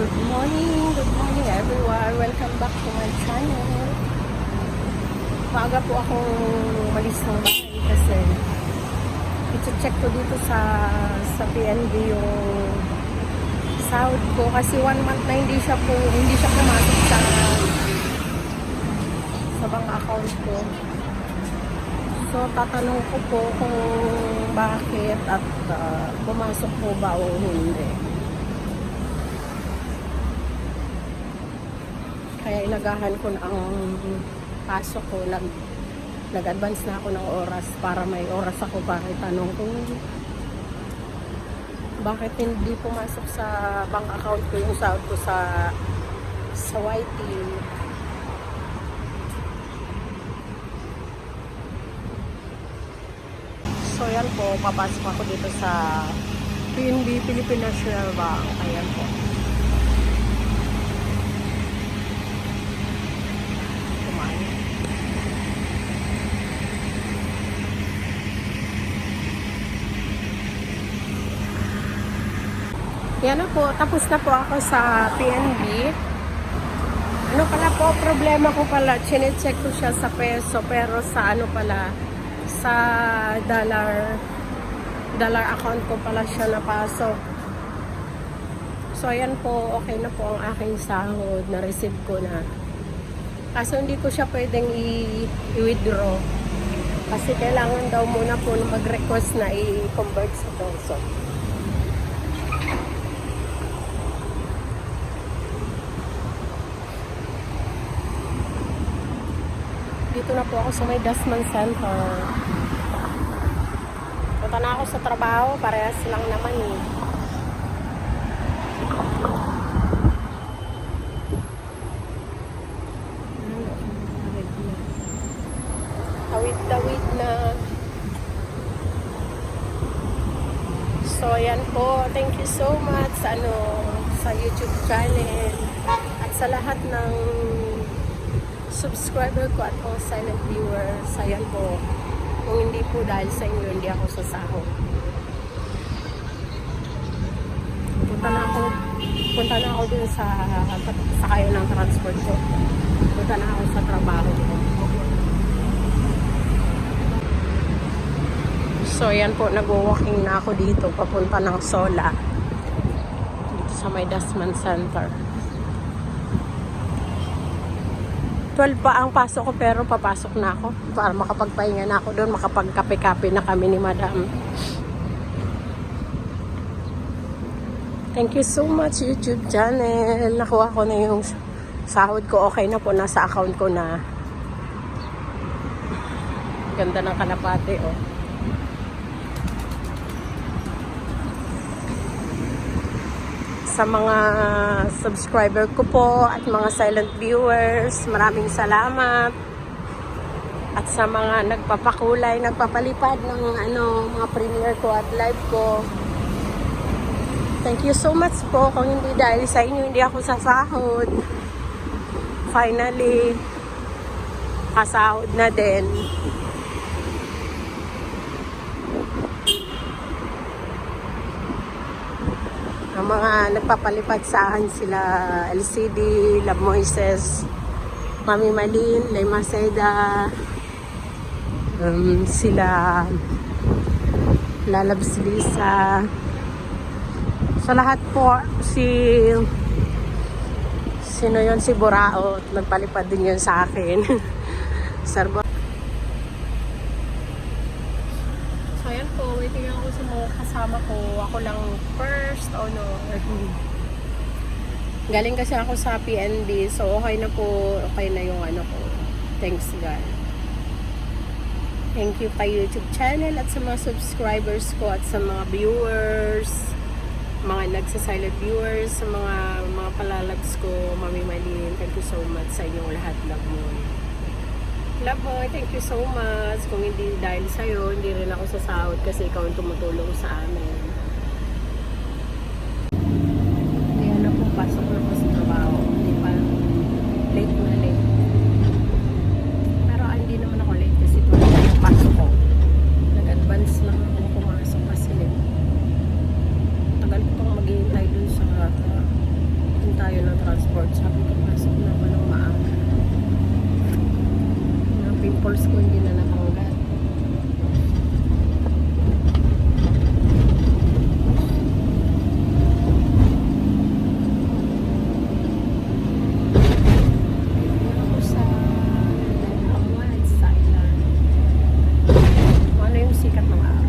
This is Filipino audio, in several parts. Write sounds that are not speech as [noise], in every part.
Good morning, good morning everyone. Welcome back to my channel. Maaga po akong malis ng bahay kasi ito-check ko dito sa sa PNB yung sahod ko kasi one month na hindi siya po hindi siya pumasok sa sa bank account ko. So tatanong ko po kung bakit at ah, pumasok po ba o hindi. Kaya inagahan ko na ang pasok ko. Nag, nag-advance na ako ng oras para may oras ako para itanong kung bakit hindi pumasok sa bank account ko yung sahod ko sa sa YT. So yan po, papasok ako dito sa PNB Philippine National Bank. Ayan po. Yan po, tapos na po ako sa PNB. Ano pala po, problema ko pala, chinecheck ko siya sa peso, pero sa ano pala, sa dollar, dollar account ko pala siya napasok. So, ayan po, okay na po ang aking sahod, na-receive ko na. Kaso hindi ko siya pwedeng i-withdraw. Kasi kailangan daw muna po mag-request na i-convert sa peso. Dito na po ako sa may Dasman Center. Punta na ako sa trabaho, parehas lang naman eh. Tawid-tawid na. So, ayan po. Thank you so much sa, ano, sa YouTube channel at sa lahat ng subscriber ko at mga silent viewers. Ayan po. Kung hindi po dahil sa inyo, hindi ako sasahod. Punta na ako, punta na ako dun sa sakayo ng transport ko. Punta na ako sa trabaho ko. So, ayan po, nag-walking na ako dito, papunta ng Sola. Dito sa may Dasman Center. 12 pa ang pasok ko pero papasok na ako para makapagpahinga na ako doon, makapagkape-kape na kami ni Madam. Thank you so much YouTube channel. Nakuha ko na yung sahod ko. Okay na po, nasa account ko na. Ganda ng kalapate oh. Sa mga subscriber ko po at mga silent viewers. Maraming salamat. At sa mga nagpapakulay, nagpapalipad ng ano, mga premiere ko at live ko. Thank you so much po. Kung hindi dahil sa inyo, hindi ako sasahod. Finally, kasahod na din. Mga nagpapalipad sa akin sila LCD, Love Moises, Mami Malin, Lema Seda, um, sila Lalabs Lisa. Sa lahat po, si sino yon si Burao, nagpalipad din yun sa akin. [laughs] Sarbo. So, ayan po, waiting ako sa mga kasama ko. Ako lang first honor. [laughs] Galing kasi ako sa PNB, so okay na po, okay na yung ano ko. Thanks God. Thank you kay YouTube channel at sa mga subscribers ko at sa mga viewers, mga nagsa-silent viewers, sa mga mga palalags ko, Mami Malin, thank you so much sa inyong lahat. Love mo. Love mo, thank you so much. Kung hindi dahil sa'yo, hindi rin ako sasahod kasi ikaw ang tumutulong sa amin. Kaya na po, pasok na po sa trabaho. Hindi pa, late na late. Pero ah, hindi naman ako late kasi ito yung. Nag-advance lang ako pumasok kasi late. Tagal ko pang maghihintay dun sa Sabi ko, pasok na ako ng maaga. Mga pimples ko hindi na natanggal. Ako sa Labuan, sa Ilan. Ano yung sikat ng araw?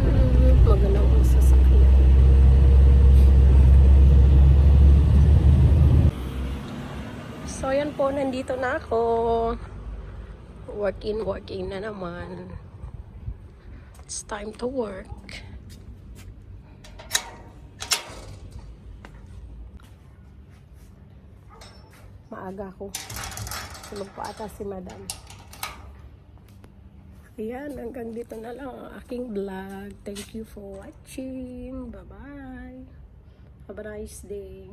Hmm, maganda ang sasakyan. Yan po, nandito na ako. Work in, work in na naman. It's time to work. Maaga ako. Tulog pa ata si madam. Ayan, hanggang dito na lang ang aking vlog. Thank you for watching. Bye-bye. Have a nice day.